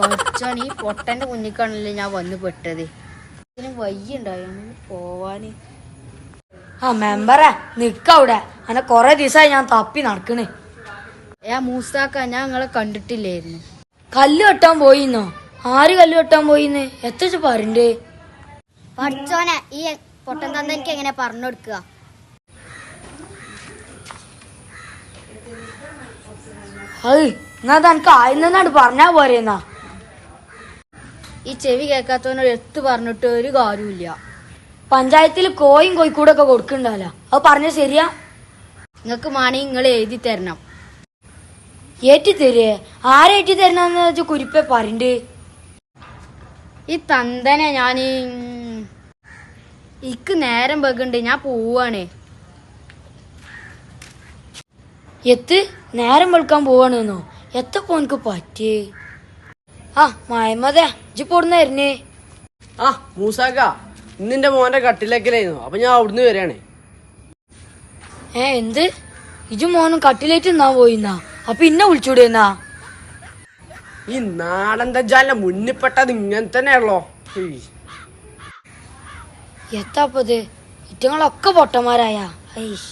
പഠിച്ചാൻ ഈ പൊട്ടന്റെ കുഞ്ഞിക്കാണല്ലേ ഞാൻ വന്ന് പെട്ടത്. ഇതിന് വയ്യുണ്ടായി. പോവാന്. ആ മെമ്പറെ നിക്കവിടെ അങ്ങനെ കൊറേ ദിവസമായി ഞാൻ തപ്പി നടക്കണ്. ഏ മൂസാക്ക ഞാൻ നിങ്ങളെ കണ്ടിട്ടില്ലായിരുന്നു. കല്ല് കെട്ടാൻ പോയിന്നോ? ആര് കല്ല് കെട്ടാൻ പോയിന്ന്? എത്ര പറയണ്ടേ? പഠിച്ചോനെ ഈ പൊട്ടൻ തന്ന എനിക്ക് എങ്ങനെ പറഞ്ഞു കൊടുക്കുക? അത് എന്നാ തനക്ക് ആയിരുന്നാണ് പറഞ്ഞാ പോരെന്നാ. ഈ ചെവി കേൾക്കാത്തവനോട് എത്ത് പറഞ്ഞിട്ട് ഒരു കാര്യമില്ല പഞ്ചായത്തിൽ കോയും കോഴിക്കൂടൊക്കെ കൊടുക്കണ്ടല്ല അത് പറഞ്ഞ ശരിയാ? നിങ്ങൾക്ക് മാണി നിങ്ങൾ എഴുതി തരണം. ഏറ്റി തരേ ആരേറ്റി തരണമെന്ന് വെച്ചാൽ കുരിപ്പെ പറയണ്ട്. ഈ തന്തനെ ഞാൻ ഇക്ക് നേരം വെക്കുന്നുണ്ട് ഞാൻ പോവാണ്. എത്ത്? നേരം വെളുക്കാൻ പോവാണെന്നോ എത്തപ്പോ എനിക്ക് പറ്റിയേ? ആ മായമതേ ഇജ്ജ് വരുന്നേ? ആ മൂസാക്ക ഇന്നിന്റെ മോന്റെ കട്ടിലേക്കലായിരുന്നു. അപ്പൊ ഞാൻ അവിടുന്ന് വരാണേ ഏ എന്ത്? ഇജു മോനും കട്ടിലേറ്റ് നിന്നാ പോയിന്നാ? അപ്പൊ ഇന്നെ വിളിച്ചൂടെന്നാ ഈ നാടൻ തജ്ജാലിന്റെ മുന്നിപ്പെട്ടത് ഇങ്ങനെ തന്നെയാണല്ലോ? ഹേയ്. എത്താപ്പത് ഇറ്റങ്ങളൊക്കെ പൊട്ടന്മാരായ. ഐഷ്